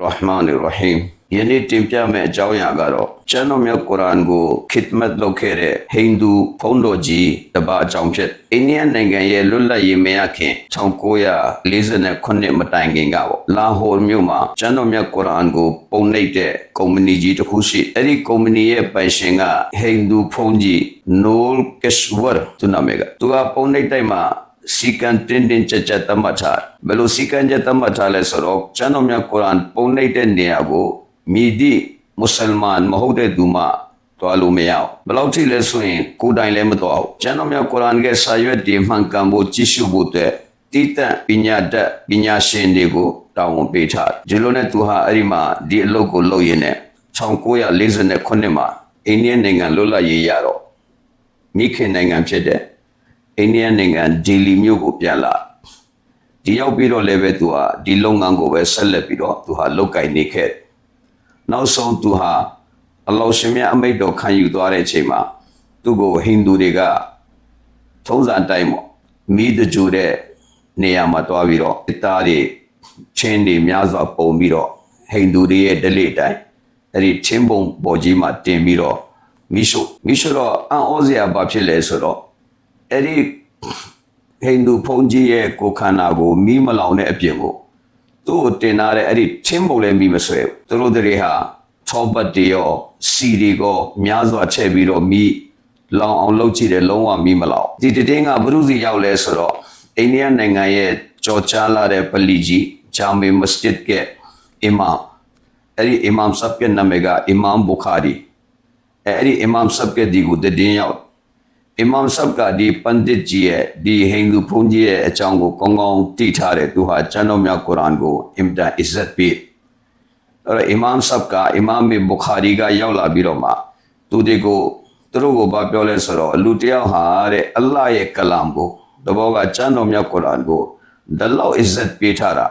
ရဟ်မာနီရဟီမ်ယနေ့တင်ပြမယ့်အကြောင်းအရာကတော့ကျမ်းတော်မြတ်ကုရ်အာန်ကိုခစ်မတ်လုပ်ခဲ့တဲ့ဟိန္ဒူဘုန်းတော်ကြီးတစ်ပါးအကြောင်းဖြစ်အိန္ဒိယနိုင်ငံရဲ့လွတ်လပ်ရေးမရခင်1948မတိုင်ခင်ကပေါ့လာဟိုမြို့မှာကျမ်းတော်မြတ်ကုရ်အာန်ကိုပုံနှိပ်တဲ့ကုမ္ပဏီကြီးတစ်ခုရှိအဲ့ဒီကုမ္ပဏီရဲ့ပိုင်ရှင်ကဟိန္ဒူဘုန်းကြီးနိုလ်ကက်ရှ်ဝါသူနာမည်ကသူကပုံနှိပ်တိုက်မှာ စီကံတင်းတင်းကြပ်ကြပ်သတ်မှတ်ထားဘယ်လိုစီကံကြပ်သတ်မှတ်ထားလဲဆိုတော့ကျမ်းတော်မြတ်ကုရ်အာန်ပုံနှိပ်တဲ့နေရာကိုမိသည့်မွတ်စလမန်မဟုတ်တဲ့သူမှတွားလို့မရအောင်ဘယ်လောက်ထိလဲဆိုရင်ကိုယ်တိုင်လည်းမတော်အောင်ကျမ်းတော်မြတ်ကုရ်အာန်ရဲ့စာရွက်တွေမှန်ကန်ဖို့ကြည့်ရှုဖို့အတွက်တိတတ်ပညာတတ်ပညာရှင်တွေကိုတောင်းဝန်ပေးထားတယ်ဒီလိုနဲ့သူဟာအဲ့ဒီမှာဒီအလုပ်ကိုလုပ်ရင်းနဲ့1948မှာအိန္ဒိယနိုင်ငံလွတ်လပ်ရေးရတော့မိခင်နိုင်ငံဖြစ်တဲ့ အိန္ဒိယနိုင်ငံဒေလီမြို့ကိုပြန်လာဒီရောက်ပြီးတော့လည်းပဲသူဟာဒီလုပ်ငန်းကိုပဲဆက်လက်ပြီးတော့သူဟာလုပ်ကင်နေခဲ့တယ်နောက်ဆုံးသူဟာအလောရှင်မြတ်အမိတ်တော်ခံယူသွားတဲ့အချိန်မှာသူ့ကိုဟိန္ဒူတွေကထုံးစံအတိုင်းပေါ့မိတကြိုတဲ့နေရာမှာတွားပြီးတော့အသားတွေချင်းတွေများစွာပုံပြီးတော့ဟိန္ဒူတွေရဲ့ဓလေ့အတိုင်းအဲ့ဒီချင်းပုံပေါ်ကြီးမှာတင်ပြီးတော့မိရှုမိရှုတော့အံ့ဩစရာဘာဖြစ်လဲဆိုတော့ အဲ့ဒီဟိန္ဒူဘုန်းကြီးရဲ့ကိုယ်ခန္ဓာကိုမီးမလောင်တဲ့အပြင်ကိုသူ့ကိုတင်ထားတဲ့အဲ့ဒီချင်းပုံလည်းမီးမဆွဲဘူးသူတို့တွေဟာချောပတ်တွေရောစီတွေရောများစွာချက်ပြီးတော့မီးလောင်အောင်လုပ်ကြည့်တယ်လုံးဝမီးမလောင်ဒီတည်င်းကဘုရုစီရောက်လဲဆိုတော့အိန္ဒိယနိုင်ငံရဲ့ကြော်ကြားလာတဲ့ပလီကြီးဂျာမေမစဂျစ်ကအီမမ်အဲ့ဒီအီမမ်ဆပ်ကနာမည်ကအီမမ်ဘူခါရီအဲ့ဒီအီမမ်ဆပ်ကဒီကိုတည်င်းရောက် အီမမ်ဆပ်ကဒီပန္ဒစ်ကြီးရဲ့ဒီဟိန္ဒူဘုန်းကြီးရဲ့အကြောင်းကိုကောင်းကောင်းသိထားတယ်သူဟာကျမ်းတော်မြတ်ကုရ်အာန်ကိုအင်တာအစ္စတ်ပေးအဲ့တော့အီမမ်ဆပ်ကအီမမ်ဘူခါရီကရောက်လာပြီးတော့မှသူတွေကိုသူတို့ကိုဘာပြောလဲဆိုတော့လူတစ်ယောက်ဟာတဲ့အလ္လာဟ်ရဲ့ကလမ်ကိုတဘောကကျမ်းတော်မြတ်ကုရ်အာန်ကိုဒလောက်အစ္စတ်ပေးထားတာ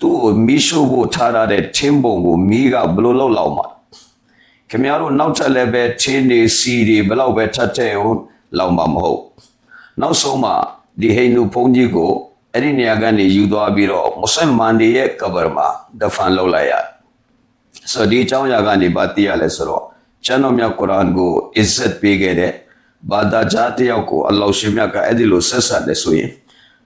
သူ့ကိုမိရှုဖို့ထားရတဲ့ထင်းပုံကိုမိကဘယ်လိုလောက်လောက်မှာခင်ဗျားတို့နောက်ထပ်လည်းပဲချင်းနေစီတွေဘယ်လောက်ပဲထပ်တဲ့ဟုတ် လောက်မှာမဟုတ်နောက်ဆုံးမှဒီဟိန္ဒူဘုန်းကြီးကိုအဲ့ဒီနေရာကနေယူသွားပြီးတော့မွတ်စလမန်တွေရဲ့ကဘာမှာဒဖန်လုပ်လိုက်ရတယ်ဆိုတော့ဒီအကြောင်းအရာကနေဗာသိရလဲဆိုတော့ကျမ်းတော်မြတ်ကုရ်အာန်ကိုအစ္စတ်ပေးခဲ့တဲ့ဘာသာကြားတစ်ယောက်ကိုအလ္လာဟ်ရှင်မြတ်ကအဲ့ဒီလိုဆက်ဆက်တယ်ဆိုရင်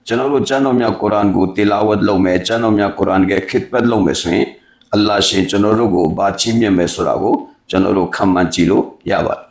ကျွန်တော်တို့ကျမ်းတော်မြတ်ကုရ်အာန်ကိုတီလာဝတ်လုပ်မယ်ကျမ်းတော်မြတ်ကုရ်အာန်ရဲ့ခစ်ပတ်လုပ်မယ်ဆိုရင်အလ္လာဟ်ရှင်ကျွန်တော်တို့ကိုဘာချီးမြှင့်မယ်ဆိုတာကိုကျွန်တော်တို့ခံမှန်းကြည့်လို့ရပါတယ်